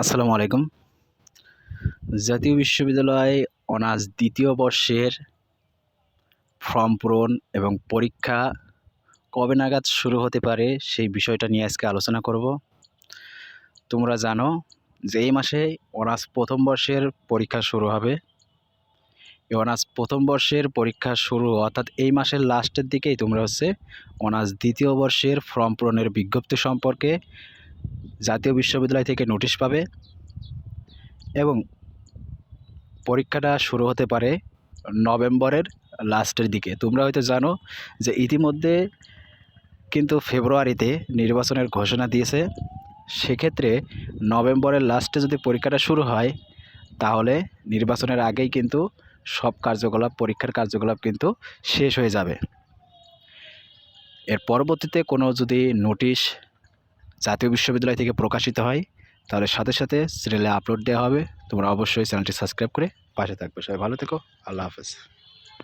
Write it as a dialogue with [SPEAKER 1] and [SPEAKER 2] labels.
[SPEAKER 1] আসসালামু আলাইকুম। জাতীয় বিশ্ববিদ্যালয় অনার্স দ্বিতীয় বর্ষের ফর্ম পূরণ এবং পরীক্ষা কবে নাগাদ শুরু হতে পারে সেই বিষয়টা নিয়ে আজকে আলোচনা করব। তোমরা জানো যে এই মাসে অনার্স প্রথম বর্ষের পরীক্ষা শুরু হবে। এই অনার্স প্রথম বর্ষের পরীক্ষা শুরু অর্থাৎ এই মাসের লাস্টের দিকেই তোমরা হচ্ছে অনার্স দ্বিতীয় বর্ষের ফর্ম পূরণের বিজ্ঞপ্তি সম্পর্কে জাতীয় বিশ্ববিদ্যালয় থেকে নোটিশ পাবে এবং পরীক্ষাটা শুরু হতে পারে নভেম্বরের লাস্টের দিকে। তোমরা হয়তো জানো যে ইতিমধ্যে কিন্তু ফেব্রুয়ারিতে নির্বাচনের ঘোষণা দিয়েছে। সেক্ষেত্রে নভেম্বরের লাস্টে যদি পরীক্ষাটা শুরু হয়, তাহলে নির্বাচনের আগেই কিন্তু সব কার্যকলাপ, পরীক্ষার কার্যকলাপ কিন্তু শেষ হয়ে যাবে। এর পরবর্তীতে কোনো যদি নোটিশ জাতীয় বিশ্ববিদ্যালয় থেকে প্রকাশিত হয়। তাহলে সাথে সাথে সিরিয়ালে আপলোড দেওয়া হবে। তোমরা অবশ্যই চ্যানেলটি সাবস্ক্রাইব করে পাশে থাকবে। সবাই ভালো থেকো। আল্লাহ হাফেজ।